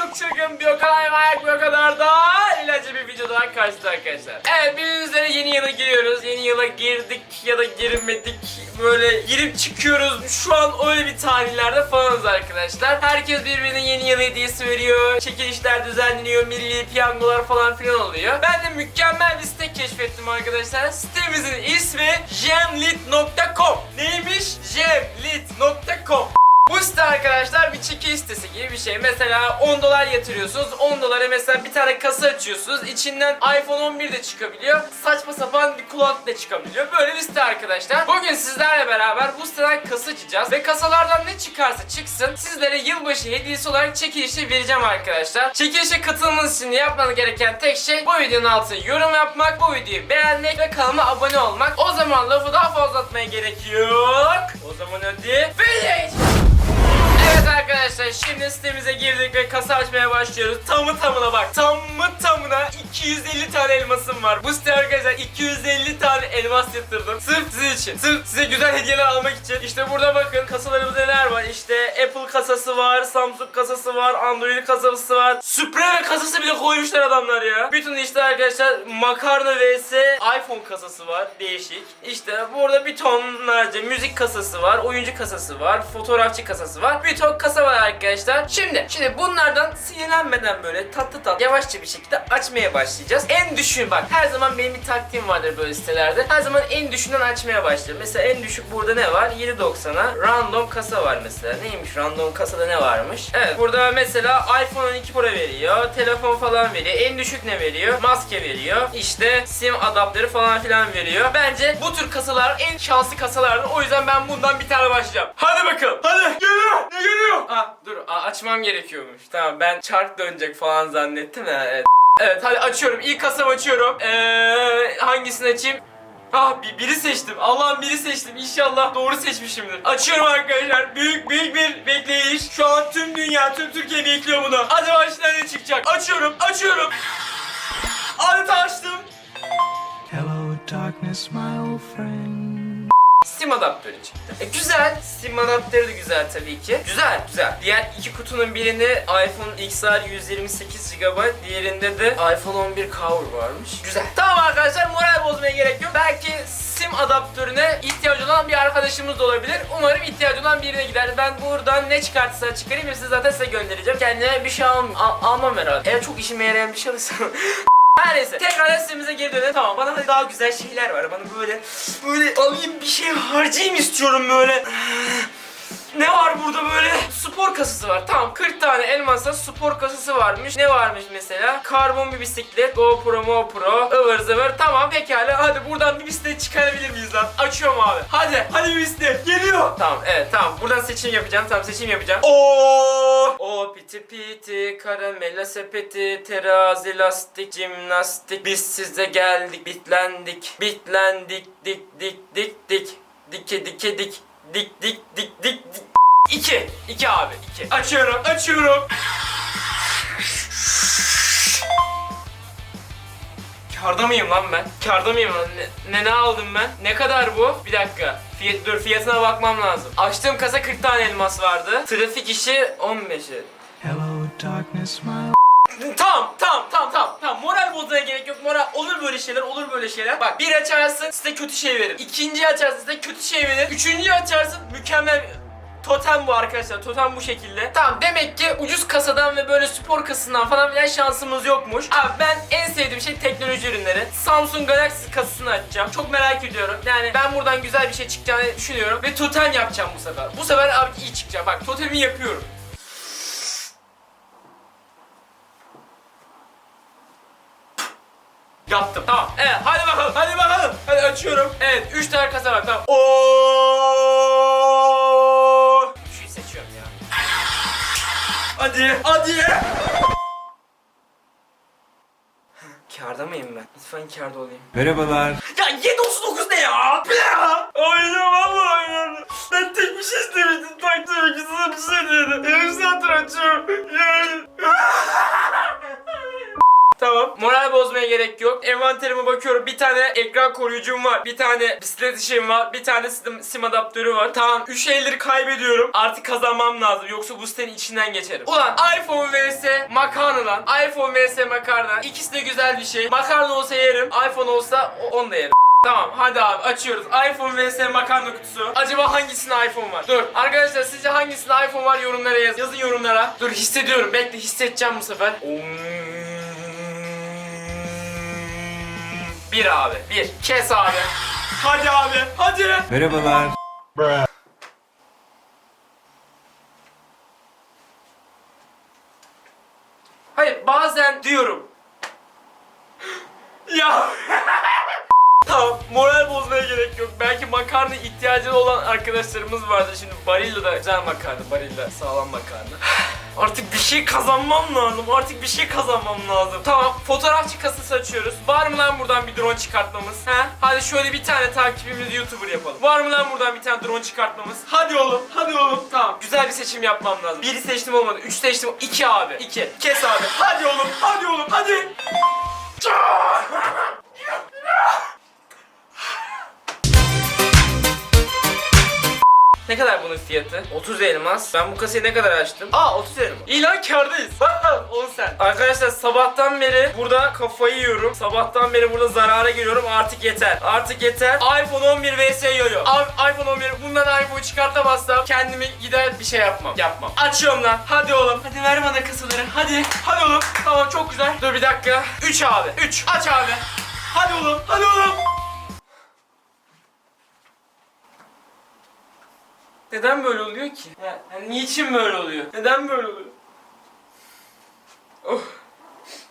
çok çılgın bir o kadar manyak bir o kadar da eğlenceli bir videodan karşınızda arkadaşlar. Evet bildiğiniz yeni yıla giriyoruz. Yeni yıla girdik ya da girmedik. Böyle girip çıkıyoruz. Şu an öyle bir tarihlerde falanız arkadaşlar. Herkes birbirine yeni yıl hediyesi veriyor. Çekilişler düzenleniyor. Milli piyangolar falan filan oluyor. Ben de mükemmel bir site keşfettim arkadaşlar. Sitemizin ismi jemlit.com. Neymiş? jemlit.com. Bu site arkadaşlar bir çekiliş sitesi gibi bir şey. Mesela 10 dolar yatırıyorsunuz. 10 dolara mesela bir tane kasa açıyorsunuz. İçinden iPhone 11 de çıkabiliyor. Saçma sapan bir kulaklık da çıkabiliyor. Böyle bir site arkadaşlar. Bugün sizlerle beraber bu siteden kasa açacağız. Ve kasalardan ne çıkarsa çıksın sizlere yılbaşı hediyesi olarak çekilişi vereceğim arkadaşlar. Çekilişe katılmanız için yapmanız gereken tek şey bu videonun altına yorum yapmak, bu videoyu beğenmek ve kanalıma abone olmak. O zaman lafı daha fazla atmaya gerek yok. O zaman hadi finish! Evet arkadaşlar şimdi sitemize girdik ve kasa açmaya başlıyoruz. Tamı tamına bak. Tamı tamına 250 tane elmasım var. Bu site arkadaşlar 250 tane elmas yatırdım. Sırf sizin için. Sırf size güzel hediyeler almak için. İşte burada bakın kasalarımızda neler var. İşte Apple kasası var, Samsung kasası var, Android kasası var. Supreme kasası bile koymuşlar adamlar ya. Bütün işte arkadaşlar makarna vs iPhone kasası var. Değişik. İşte burada bir tonlarca müzik kasası var, oyuncu kasası var, fotoğrafçı kasası var. Bir ton kasa var arkadaşlar. Şimdi şimdi bunlardan sinirlenmeden böyle tatlı tatlı yavaşça bir şekilde açmaya başlayacağız. En düşüğün bak her zaman benim bir taktiğim vardır böyle sitelerde. Her zaman en düşüğünden açmaya başlarım. Mesela en düşük burada ne var? 7.90'a random kasa var mesela. Neymiş random kasada ne varmış? Evet burada mesela iPhone 12 Pro veriyor. Telefon falan veriyor. En düşük ne veriyor? Maske veriyor. İşte sim adaptörü falan filan veriyor. Bence bu tür kasalar en şanslı kasalardır. O yüzden ben bundan bir tane başlayacağım. Hadi bakalım. Hadi. Geliyor. Ne geliyor? Ah dur a- açmam gerekiyormuş. Tamam ben çark dönecek falan zannettim ya. Evet. Evet hadi açıyorum. İlk kasamı açıyorum. Eee hangisini açayım? Ah bir, biri seçtim. Allah'ım biri seçtim. İnşallah doğru seçmişimdir. Açıyorum arkadaşlar. Büyük büyük bir bekleyiş. Şu an tüm dünya, tüm Türkiye bekliyor bunu. Acaba içinden ne çıkacak? Açıyorum, açıyorum. Adeta açtım. Hello, darkness, my. Sim adaptörü çıktı. E, güzel. Sim adaptörü de güzel tabii ki. Güzel, güzel. Diğer iki kutunun birinde iPhone XR 128 GB, diğerinde de iPhone 11 Cover varmış. Güzel. Tamam arkadaşlar moral bozmaya gerek yok. Belki sim adaptörüne ihtiyacı olan bir arkadaşımız da olabilir. Umarım ihtiyacı olan birine gider. Ben buradan ne çıkartırsa çıkarayım hepsini zaten size göndereceğim. Kendime bir şey al al- almam herhalde. Eğer çok işime yarayan bir şey olursa Her neyse tekrar sitemize geri dönelim. Tamam bana daha güzel şeyler var. Bana böyle böyle alayım bir şey harcayayım istiyorum böyle. Ne var burada böyle? Spor kasası var. Tamam 40 tane elmasla spor kasası varmış. Ne varmış mesela? Karbon bir bisiklet, GoPro, MoPro, ıvır zıvır. Tamam pekala hadi buradan bir bisiklet çıkarabilir miyiz lan? Açıyorum abi. Hadi hadi bir bisiklet geliyor. Tamam evet tamam buradan seçim yapacağım. Tamam seçim yapacağım. Oo! O piti piti, karamela sepeti, terazi lastik, jimnastik. Biz size geldik, bitlendik, bitlendik, dik dik dik dik. Dike dike dik. Dik dik dik dik dik. İki. İki abi. iki. Açıyorum. Açıyorum. Karda mıyım lan ben? Karda mıyım lan? Ne, ne, ne aldım ben? Ne kadar bu? Bir dakika. Fiyat, dur fiyatına bakmam lazım. Açtığım kasa 40 tane elmas vardı. Trafik işi 15'i. Hello, darkness, my Tamam bozmaya gerek yok moral olur böyle şeyler olur böyle şeyler bak bir açarsın size kötü şey verir ikinci açarsın size kötü şey verir üçüncü açarsın mükemmel Totem bu arkadaşlar. Totem bu şekilde. Tamam demek ki ucuz kasadan ve böyle spor kasasından falan filan şansımız yokmuş. Abi ben en sevdiğim şey teknoloji ürünleri. Samsung Galaxy kasasını açacağım. Çok merak ediyorum. Yani ben buradan güzel bir şey çıkacağını düşünüyorum. Ve totem yapacağım bu sefer. Bu sefer abi iyi çıkacak. Bak totemi yapıyorum. Yaptım. Tamam. Evet hadi bakalım. Hadi bakalım. Hadi açıyorum. Evet 3 tane kasa var. Tamam. Oo! Bir şey seçiyorum ya. Hadi. Hadi. Karda mıyım ben? Lütfen karda olayım. Merhabalar. Ya 739 ne ya? Ne ya? Oyna valla oynadım. Ben tek bir şey istemiştim. Tak tabii ki sana bir şey dedim. Yarım saattir açıyorum. Yani... Tamam. Moral bozmaya gerek yok. Envanterime bakıyorum. Bir tane ekran koruyucum var. Bir tane bisiklet ışığım var. Bir tane sim, sim adaptörü var. Tamam. 3 elleri kaybediyorum. Artık kazanmam lazım. Yoksa bu sitenin içinden geçerim. Ulan iPhone vs makarna lan. iPhone vs makarna. İkisi de güzel bir şey. Makarna olsa yerim. iPhone olsa onu da yerim. Tamam hadi abi açıyoruz. iPhone vs makarna kutusu. Acaba hangisinde iPhone var? Dur. Arkadaşlar sizce hangisinde iPhone var yorumlara yaz. Yazın yorumlara. Dur hissediyorum. Bekle hissedeceğim bu sefer. Bir abi. Bir. Kes abi. Hadi abi. Hadi. Merhabalar. Hayır bazen diyorum. ya. tamam moral bozmaya gerek yok. Belki makarna ihtiyacı olan arkadaşlarımız vardır. Şimdi Barilla da güzel makarna. Barilla sağlam makarna. Artık bir şey kazanmam lazım. Artık bir şey kazanmam lazım. Tamam fotoğrafçı kasası açıyoruz. Var mı lan buradan bir drone çıkartmamız? He? Hadi şöyle bir tane takipimizi YouTuber yapalım. Var mı lan buradan bir tane drone çıkartmamız? Hadi oğlum. Hadi oğlum. Tamam. Güzel bir seçim yapmam lazım. Biri seçtim olmadı. Üç seçtim. İki abi. İki. Kes abi. Hadi oğlum. Hadi oğlum. Hadi. Ne kadar bunun fiyatı? 30 elmas. Ben bu kasayı ne kadar açtım? Aa 30 elmas. İyi lan kârdayız. 10 sen. Arkadaşlar sabahtan beri burada kafayı yiyorum. Sabahtan beri burada zarara giriyorum. Artık yeter. Artık yeter. iPhone 11 vs yoyo. Abi, iPhone 11 bundan iPhone çıkartamazsam kendimi gider bir şey yapmam. Yapmam. Açıyorum lan. Hadi oğlum. Hadi ver bana kasaları. Hadi. Hadi oğlum. Tamam çok güzel. Dur bir dakika. 3 abi. 3. Aç abi. Hadi oğlum. Hadi oğlum. Neden böyle oluyor ki? Ya, yani niçin böyle oluyor? Neden böyle oluyor? Oh.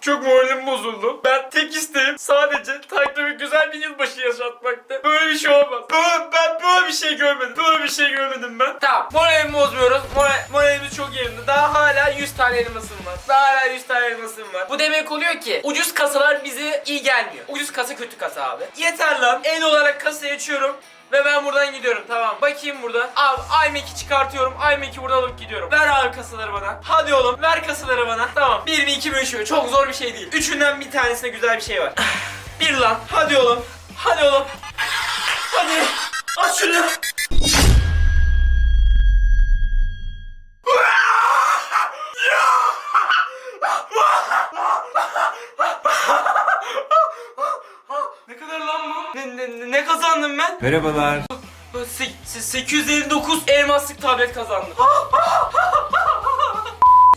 Çok moralim bozuldu. Ben tek isteğim sadece takdime güzel bir yılbaşı yaşatmakta. Böyle bir şey olmaz. Böyle, ben böyle bir şey görmedim. Böyle bir şey görmedim ben. Tamam. Moralimi bozmuyoruz. Moral, moralimiz çok yerinde. Daha hala 100 tane elmasım var. Daha hala 100 tane elmasım var. Bu demek oluyor ki ucuz kasalar bize iyi gelmiyor. Ucuz kasa kötü kasa abi. Yeter lan. En olarak kasayı açıyorum. Ve ben buradan gidiyorum tamam. Bakayım burada. Abi iMac'i çıkartıyorum. iMac'i buradan alıp gidiyorum. Ver abi kasaları bana. Hadi oğlum ver kasaları bana. Tamam. 1 mi 2 mi 3 mü? Çok zor bir şey değil. Üçünden bir tanesinde güzel bir şey var. bir lan. Hadi oğlum. Hadi oğlum. Hadi. Aç şunu. ne kadar lan bu? Ne, ne, kazandım ben? Merhabalar. Se- se- 859 elmaslık tablet kazandım.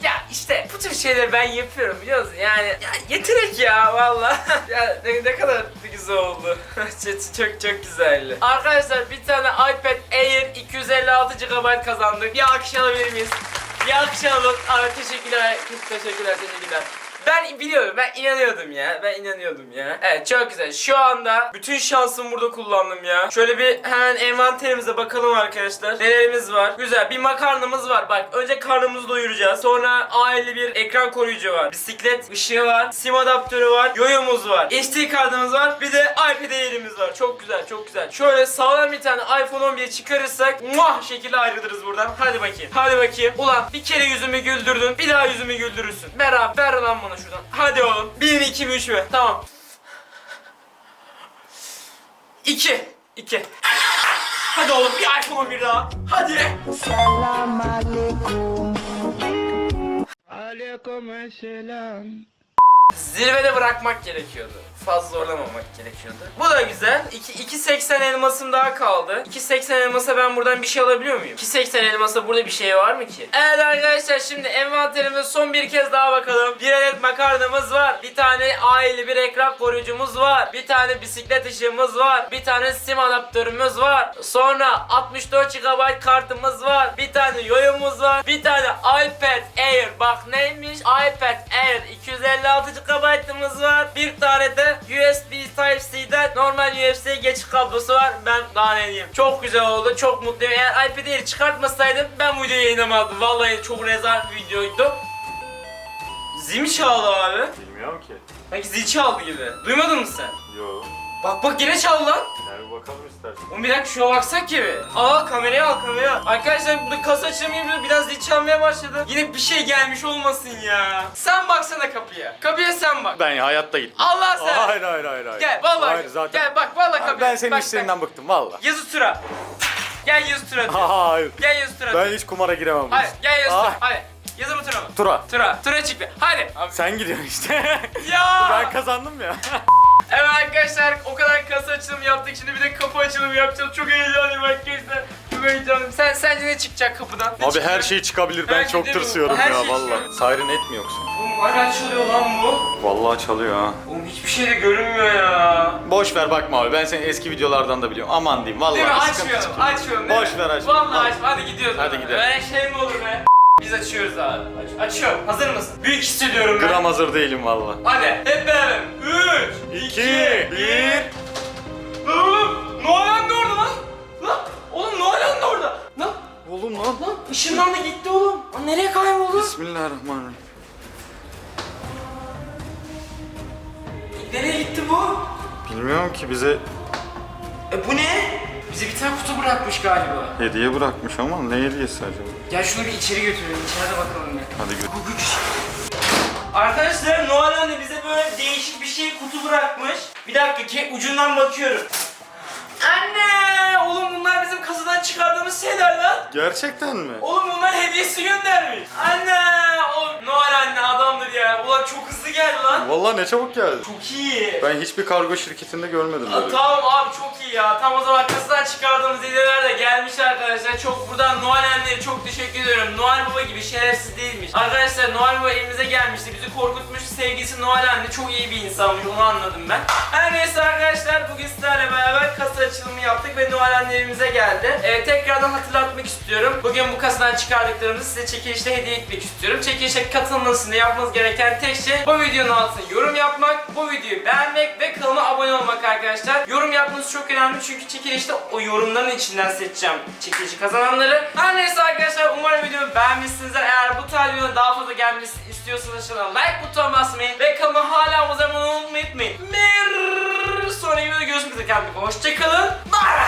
ya işte bu tür şeyleri ben yapıyorum biliyor musun? Yani ya yetenek ya valla. ya ne, ne kadar güzel oldu. çok, çok çok güzeldi. Arkadaşlar bir tane iPad Air 256 GB kazandık. Bir alkış alabilir miyiz? Bir alkış alalım. Abi teşekkürler. Teşekkürler, teşekkürler. Ben biliyorum, ben inanıyordum ya. Ben inanıyordum ya. Evet çok güzel. Şu anda bütün şansımı burada kullandım ya. Şöyle bir hemen envanterimize bakalım arkadaşlar. Nelerimiz var? Güzel. Bir makarnamız var. Bak önce karnımızı doyuracağız. Sonra aile bir ekran koruyucu var. Bisiklet ışığı var. Sim adaptörü var. Yoyomuz var. SD kartımız var. Bir de iPad Air'imiz var. Çok güzel, çok güzel. Şöyle sağlam bir tane iPhone 11 çıkarırsak muah şekilde ayrılırız buradan. Hadi bakayım. Hadi bakayım. Ulan bir kere yüzümü güldürdün. Bir daha yüzümü güldürürsün. Ver abi ver lan bana şuradan. Hadi oğlum. 1 mi 2 mi 3 mü? Tamam. 2. 2. Hadi oğlum bir iPhone 11 daha. Hadi. Salam alaikum. Alaikum selam. Zirvede bırakmak gerekiyordu. Fazla zorlamamak gerekiyordu. Bu da güzel. 2 2.80 elmasım daha kaldı. 2.80 elmasa ben buradan bir şey alabiliyor muyum? 2.80 elmasa burada bir şey var mı ki? Evet arkadaşlar şimdi envanterimize son bir kez daha bakalım. Bir adet makarnamız var. Bir tane aile bir ekran koruyucumuz var. Bir tane bisiklet ışığımız var. Bir tane sim adaptörümüz var. Sonra 64 GB kartımız var. Bir tane yoyumuz var. Bir tane iPad Air. Bak neymiş? iPad Air 256 GB'ımız var. Bir tane de USB Type-C'den normal USB geçiş kablosu var. Ben daha ne diyeyim. Çok güzel oldu. Çok mutluyum. Eğer iPad Air'i çıkartmasaydım ben bu videoyu yayınlamazdım. Vallahi çok rezil bir videoydu. Zil mi çaldı abi? Bilmiyorum ki. Sanki zil çaldı gibi. Duymadın mı sen? Yo. Bak bak yine çaldı lan. Yani bir bakalım istersen. Oğlum bir dakika şuna baksak ki bir. Aa kamerayı al kamerayı al. Arkadaşlar burada kasa açılmıyor biraz zil çalmaya başladı. Yine bir şey gelmiş olmasın ya. Sen baksana kapıya. Kapıya sen bak. Ben hayatta gittim. Allah sen. Hayır hayır hayır hayır. Gel vallahi. Hayır zaten. Gel bak vallahi kapıya. ben senin Bak, işlerinden bıktım valla. bak. Yazı tura. Gel yazı tura. diyor. Hayır. Gel yazı tura. Ben hiç kumara giremem. Hadi gel yazı Ah. tura. Hadi. Yazı mı tura mı? Tura. Tura. Tura çıktı. Hadi. Abi. Sen gidiyorsun işte. Ya. ben kazandım ya. Evet arkadaşlar açılımı yaptık şimdi bir de kapı açılımı yapacağız. Çok heyecanlıyım arkadaşlar. Çok heyecanlıyım. Sen sence ne çıkacak kapıdan? Ne Abi çıkacak? her şey çıkabilir. Ben Belki çok de bu. tırsıyorum Her ya şey valla. Siren et mi yoksa? Oğlum hala çalıyor lan bu. Vallahi çalıyor ha. Oğlum hiçbir şey de görünmüyor ya. Boş ver bakma abi. Ben senin eski videolardan da biliyorum. Aman diyeyim vallahi. Değil mi? sıkıntı Açmıyorum. Açmıyorum. değil Boş mi? ver, açma. Vallahi açma. Hadi gidiyoruz. Hadi gidelim. Öyle şey mi olur be? Biz açıyoruz abi. Aç- açıyorum. Hazır mısın? Büyük hissediyorum ben. Gram hazır değilim valla. Hadi hep beraber. 3, 2, 1. Nolan da orada lan. Lan. Oğlum Nolan da orada. Lan. Oğlum lan. Lan ışınlandı gitti oğlum. Lan nereye kayboldu? Bismillahirrahmanirrahim. Nereye gitti bu? Bilmiyorum ki bize E bu ne? Bize bir tane kutu bırakmış galiba. hediye bırakmış ama ne hediyesi acaba? Gel şunu bir içeri götürelim. İçeride bakalım bir. Hadi gör. Arkadaşlar Noel anne bize böyle değişik bir şey kutu bırakmış. Bir dakika ki ucundan bakıyorum. Anne! Oğlum bunlar bizim kasadan çıkardığımız şeyler lan. Gerçekten mi? Oğlum bunlar hediyesi göndermiş. Anne! Oğlum Noel anne adamdır ya. Ulan çok hızlı geldi lan. Vallahi ne çabuk geldi. Çok iyi. Ben hiçbir kargo şirketinde görmedim Aa, böyle. tamam abi çok iyi ya. Tam o zaman kasadan çıkardığımız hediyeler de gelmiş arkadaşlar. Çok buradan Noel anneye çok teşekkür ediyorum. Noel Baba gibi şerefsiz değilmiş. Arkadaşlar Noel Baba elimize gelmişti. Bizi korkutmuş. Sevgisi Noel anne çok iyi bir insanmış. Onu anladım ben. Her neyse arkadaşlar bugün sizlerle beraber kasa açılımı yaptık ve Noel anne evimize geldi. Ee, tekrardan hatırlatmak istiyorum. Bugün bu kasadan çıkardıklarımızı size çekilişte hediye etmek istiyorum. Çekilişe katılmanız için yapmanız gereken tek şey bu videonun altına yorum yapmak, bu videoyu beğenmek ve kanalıma abone olmak arkadaşlar. Yorum yapmanız çok önemli çünkü çekilişte o yorumların içinden seçeceğim çekilişi kazananları. Her neyse arkadaşlar umarım videomu beğenmişsinizdir. Eğer bu tarz videonun daha fazla gelmesini istiyorsanız aşağıdan like butonuna basmayı ve kanalıma hala abone olmayı unutmayın. Kendinize Hoşçakalın. Bye.